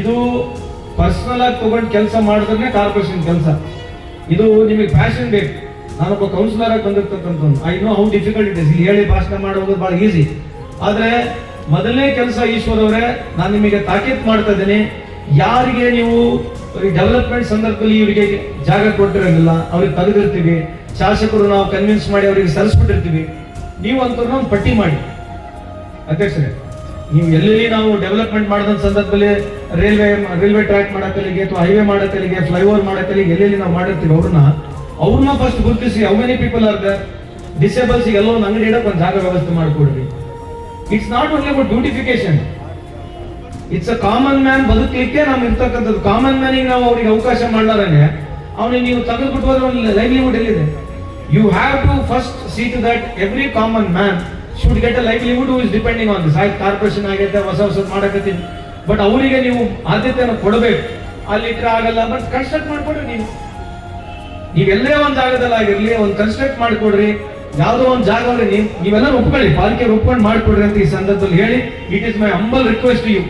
ಇದು ಪರ್ಸನಲ್ ಆಗಿ ತಗೊಂಡು ಕೆಲಸ ಮಾಡಿದ್ರೆ ಕಾರ್ಪೊರೇಷನ್ ಕೆಲಸ. ಇದು ನಿಮಗೆ ಪ್ಯಾಷನ್ ಬೇಕು. ನಾನೊಬ್ಬ ಕೌನ್ಸಿಲರ್ ಆಗಿ ಬಂದಿರ್ತಕ್ಕಂಥ I know how difficult it is ಇಲ್ಲಿ ಹೇಳಿ ಭಾಷಣ ಮಾಡೋದು ಬಹಳ ಈಸಿ ಆದರೆ ಮೊದಲನೇ ಕೆಲಸ ಈಶ್ವರ್ ಅವರೇ, ನಾನು ನಿಮಗೆ ತಾಕೀತ್ ಮಾಡ್ತಾ ಇದ್ದೀನಿ. ಯಾರಿಗೆ ನೀವು ಡೆವಲಪ್ಮೆಂಟ್ ಸಂದರ್ಭದಲ್ಲಿ ಇವರಿಗೆ ಜಾಗ ಕೊಟ್ಟಿರಂಗಿಲ್ಲ, ಅವ್ರಿಗೆ ತೆಗೆದಿರ್ತೀವಿ. ಶಾಸಕರು ನಾವು ಕನ್ವಿನ್ಸ್ ಮಾಡಿ ಅವರಿಗೆ ಸಲ್ಲಿಸ್ಬಿಟ್ಟಿರ್ತೀವಿ. ನೀವು ಅಂತ ಒಂದು ಪಟ್ಟಿ ಮಾಡಿ. ಅಧ್ಯಕ್ಷರೇ ನೀವು ಎಲ್ಲೆಲ್ಲಿ ನಾವು ಡೆವಲಪ್ಮೆಂಟ್ ಮಾಡಿದ ಸಂದರ್ಭದಲ್ಲಿ ರೈಲ್ವೆ ರೈಲ್ವೆ ಟ್ರ್ಯಾಕ್ ಮಾಡಕ್ಕಲಿಗೆ ಅಥವಾ ಹೈವೇ ಮಾಡಕ್ಕಲಿಗೆ ಫ್ಲೈಓವರ್ ಮಾಡಕ್ಕಲಿಗೆ ಎಲ್ಲೆಲ್ಲಿ ನಾವು ಮಾಡಿರ್ತೀವಿ ಅವ್ರನ್ನ ಅವ್ರನ್ನ ಫಸ್ಟ್ ಗುರುತಿಸಿ how many people are there disables ಎಲ್ಲ ಒಂದು ಅಂಗಡಿ ಇಡಕ್ಕೆ ಒಂದು ಜಾಗ ವ್ಯವಸ್ಥೆ ಮಾಡಿಕೊಡ್ರಿ. It's not only about beautification it's a common man ಬದುಕಲಿಕ್ಕೆ ನಾವು ಇರ್ತಕ್ಕಂಥದ್ದು. ಕಾಮನ್ ಮ್ಯಾನಿಗೆ ನಾವು ಅವ್ರಿಗೆ ಅವಕಾಶ ಮಾಡ್ಲಾರಂಗೆ ಅವನಿಗೆ ನೀವು ತೆಗೆದುಬಿಟ್ಟು ಹೋದ್ರೆ ಒಂದು ಲೈವ್ಲಿಹುಡ್ ಎಲ್ಲಿದೆ? You have to first see to that every common man should get a livelihood is depending on this ಆಯ್ತು ಕಾರ್ಪೊರೇಷನ್ ಆಗೈತೆ, ಹೊಸ ಹೊಸದ್ ಮಾಡಕತ್ತೀನಿ. ಬಟ್ ಅವರಿಗೆ ನೀವು ಆದ್ಯತೆಯನ್ನು ಕೊಡಬೇಕು. ಅಲ್ಲಿ ಇಟ್ರೆ ಆಗಲ್ಲ ಬಟ್ ಕನ್ಸ್ಟ್ರಕ್ಟ್ ಮಾಡ್ಕೊಡ್ರಿ ನೀವು. ನೀವೆಲ್ಲೇ ಒಂದು ಜಾಗದಲ್ಲಿ ಆಗಿರ್ಲಿ, ಒಂದು ಕನ್ಸ್ಟ್ರಕ್ಟ್ ಮಾಡ್ಕೊಡ್ರಿ. ಯಾವುದೋ ಒಂದು ಜಾಗದಲ್ಲಿ ನೀವು ನೀವೆಲ್ಲ ಒಪ್ಕೊಳ್ಳಿ. ಪಾಲಿಕೆ ಒಪ್ಕೊಂಡು ಮಾಡ್ಕೊಡ್ರಿ ಅಂತ ಈ ಸಂದರ್ಭದಲ್ಲಿ ಹೇಳಿ it is my humble request you